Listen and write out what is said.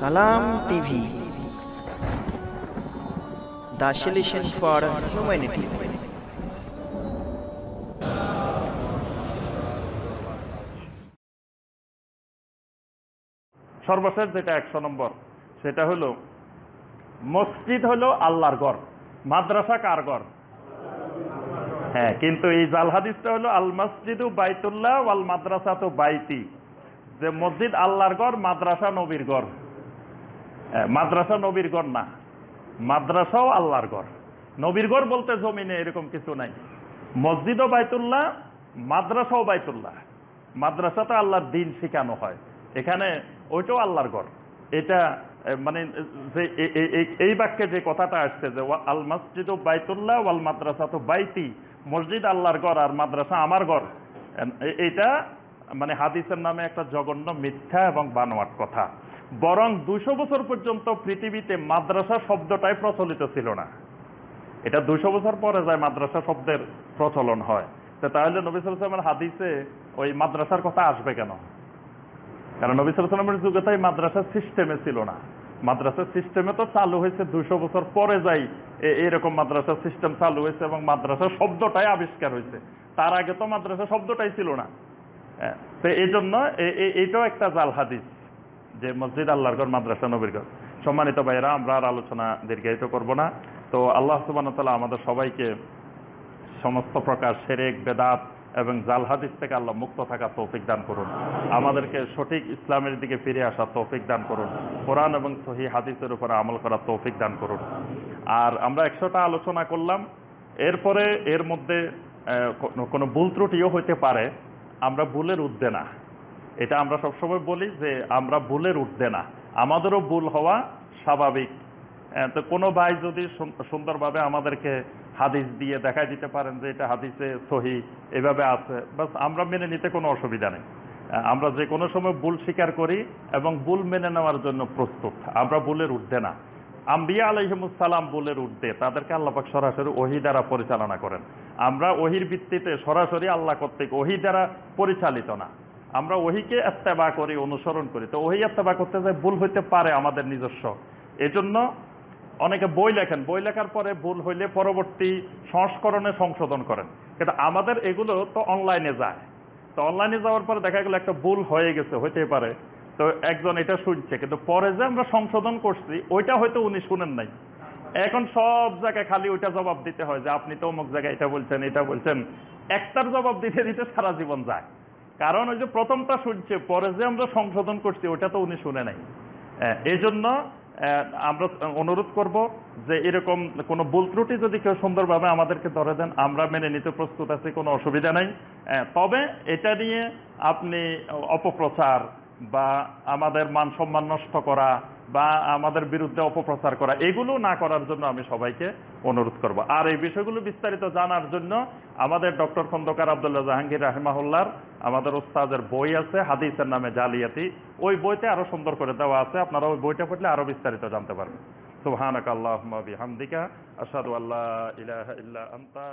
Salam TV. The solution for humanity. সর্বশেষ যেটা একশো নম্বর সেটা হলো মসজিদ হলো আল্লাহর ঘর মাদ্রাসা কার ঘর? হ্যাঁ কিন্তু এই জাল হাদিসটা হলো আল মসজিদু বাইতুল্লাহ ওয়াল মাদ্রাসা তো বাইতি। যে মসজিদ আল্লাহর ঘর মাদ্রাসা নবীর হ্যাঁ, মাদ্রাসা নবীর ঘর না। মাদ্রাসাও আল্লাহর ঘর। নবীর ঘর বলতে জমিনে এরকম কিছু নাই। মসজিদও বাইতুল্লাহ, মাদ্রাসাও বাইতুল্লাহ। মাদ্রাসাতে আল্লাহর দিন শেখানো হয়। এখানে ওইটাও আল্লাহর ঘর। এটা মানে যে এই বাক্যে যে কথাটা আসছে যে আল মসজিদ ও বাইতুল্লাহ, ওয়াল মাদ্রাসা তো বাইতি। মসজিদ আল্লাহর ঘর আর মাদ্রাসা আমার এ- এটা মানে হাদিসের নামে একটা জঘন্য মিথ্যা এবং বানোয়াট কথা। বরং দুশো বছর পর্যন্ত পৃথিবীতে মাদ্রাসা শব্দটাই প্রচলিত ছিল না। এটা দুশো বছর পরে যায় মাদ্রাসা শব্দের প্রচলন হয়। তো তাহলে নবী সালামের হাদিসে ওই মাদ্রাসার কথা আসবে কেন? কারণ নবী সালামের যুগে তো এই মাদ্রাসার সিস্টেমে ছিল না। মাদ্রাসার সিস্টেমে তো চালু হয়েছে দুশো বছর পরে যাই এরকম মাদ্রাসার সিস্টেম চালু হয়েছে এবং মাদ্রাসা শব্দটাই আবিষ্কার হয়েছে। তার আগে তো মাদ্রাসা শব্দটাই ছিল না। হ্যাঁ, তো এই জন্য এ- এ- এইটাও একটা জাল হাদিস। যে মসজিদ আল্লাহর ঘর, মাদ্রাসা, নবীর ঘর। সম্মানিত ভাইরা আমরা আর আলোচনা দীর্ঘায়িত করব না। তো আল্লাহ সুবান তাআলা আমাদের সবাইকে সমস্ত প্রকার সেরেক, বেদাত এবং জাল হাদিস থেকে আল্লাহ মুক্ত থাকার তৌফিক দান করুন। আমাদেরকে সঠিক ইসলামের দিকে ফিরে আসার তৌফিক দান করুন। কোরআন এবং সহি হাদিসের উপরে আমল করা তৌফিক দান করুন। আর আমরা একশোটা আলোচনা করলাম। এরপরে এর মধ্যে কোনো ভুল ত্রুটিও হইতে পারে। আমরা ভুলের উদ্দে না। এটা আমরা সবসময় বলি যে আমরা ভুলের উঠবে না। আমাদেরও ভুল হওয়া স্বাভাবিক। তো কোনো ভাই যদি সুন্দরভাবে আমাদেরকে হাদিস দিয়ে দেখাই দিতে পারেন যে এটা হাদিসে সহি, এভাবে আছে, বাস আমরা মেনে নিতে কোনো অসুবিধা নেই। আমরা যে কোনো সময় ভুল স্বীকার করি এবং ভুল মেনে নেওয়ার জন্য প্রস্তুত। আমরা ভুলের উঠবে না। আম্বিয়া আলহিমুসালাম বলে উঠতে তাদেরকে আল্লাপাক সরাসরি ওহি দ্বারা পরিচালনা করেন। আমরা ওহির ভিত্তিতে সরাসরি আল্লাহ কর্তৃক ওহি দ্বারা পরিচালিত না। আমরা ওহিকে এত্তেবা করি, অনুসরণ করি। তো ওহি এত্তেবা করতে যে ভুল হইতে পারে আমাদের নিজস্ব। এজন্য অনেকে বই লেখেন। বই লেখার পরে ভুল হইলে পরবর্তী সংস্করণে সংশোধন করেন। কিন্তু আমাদের এগুলো তো অনলাইনে যায়। তো অনলাইনে যাওয়ার পরে দেখা গেল একটা ভুল হয়ে গেছে হইতে পারে। তো একজন এটা শুনছে, কিন্তু পরে যে আমরা সংশোধন করছি, ওইটা হয়তো উনি শুনেন নাই। এখন সব জায়গায় খালি ওইটা জবাব দিতে হয় যে আপনি তো অমুক জায়গায় এটা বলছেন এটা বলছেন। একটার জবাব দিতে দিতে সারা জীবন যায়। কারণ ওই যে প্রথমটা শুনছে, পরে যে আমরা সংশোধন করছি, ওটা তো উনি শুনে নাই। এই জন্য আমরা অনুরোধ করব যে এরকম কোনো ভুল ত্রুটি যদি কেউ সুন্দরভাবে আমাদেরকে ধরে দেন, আমরা মেনে নিতে প্রস্তুত আছি, কোনো অসুবিধা নাই। তবে এটা নিয়ে আপনি অপপ্রচার বা আমাদের মান সম্মান নষ্ট করা বা আমাদের বিরুদ্ধে অপপ্রচার করা, এগুলো না করার জন্য আমি সবাইকে অনুরোধ করব। আর এই বিষয়গুলো বিস্তারিত জানার জন্য আমাদের ডক্টর খন্দকার আবদুল্লাহ জাহাঙ্গীর রাহেমাহুল্লার আমাদের ওস্তাদের বই আছে, হাদিসের নামে জালিয়াতি। ওই বইতে আরও সুন্দর করে দেওয়া আছে, আপনারা ওই বইটা পড়লে আরও বিস্তারিত জানতে পারবেন। সুবহানাক আল্লাহুম্মা বিহামদিকা, আশহাদু আল্লা ইলাহা ইল্লা আনতা